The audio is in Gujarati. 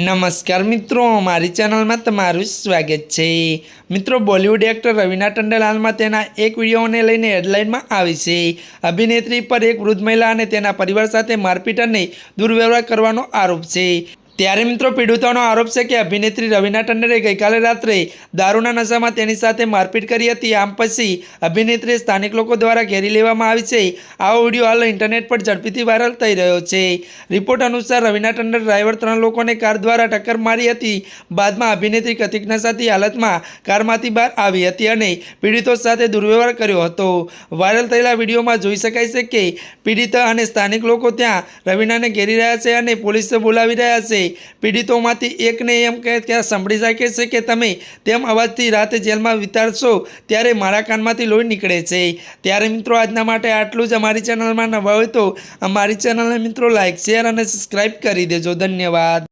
નમસ્કાર મિત્રો, મારી ચેનલમાં તમારું સ્વાગત છે. મિત્રો, બોલિવૂડ એક્ટર રવિના ટંડેલ હાલમાં તેના એક વિડીયોને લઈને હેડલાઇનમાં આવી છે. અભિનેત્રી પર એક વૃદ્ધ મહિલા અને તેના પરિવાર સાથે મારપીટ અને દુર્વ્યવહાર કરવાનો આરોપ છે. ત્યારે મિત્રો પીડિતોનો આરોપ છે કે અભિનેત્રી રવિના ટંડને ગઈકાલે રાત્રે દારૂના નશામાં તેની સાથે મારપીટ કરી હતી. આમ પછી અભિનેત્રી સ્થાનિક લોકો દ્વારા ઘેરી લેવામાં આવી છે. આવો વીડિયો હાલ ઇન્ટરનેટ પર ઝડપીથી વાયરલ થઈ રહ્યો છે. રિપોર્ટ અનુસાર રવીના ટંડન ડ્રાઈવર ત્રણ લોકોને કાર દ્વારા ટક્કર મારી હતી. બાદમાં અભિનેત્રી કતિક નશાથી હાલતમાં કારમાંથી બહાર આવી હતી અને પીડિતો સાથે દુર્વ્યવહાર કર્યો હતો. વાયરલ થયેલા વિડીયોમાં જોઈ શકાય છે કે પીડિતા અને સ્થાનિક લોકો ત્યાં રવિનાને ઘેરી રહ્યા છે અને પોલીસે બોલાવી રહ્યા છે. પીડિતોમાંથી એકને એમ કહે કે સાંભળી શકે છે કે તમે તેમ અવાજથી રાતે જેલમાં વિતારશો ત્યારે મારા કાનમાંથી લોહી નીકળે છે. ત્યારે મિત્રો આજના માટે આટલું જ. અમારી ચેનલમાં નવા હોય તો અમારી ચેનલને મિત્રો લાઇક શેર અને સબસ્ક્રાઈબ કરી દેજો. ધન્યવાદ.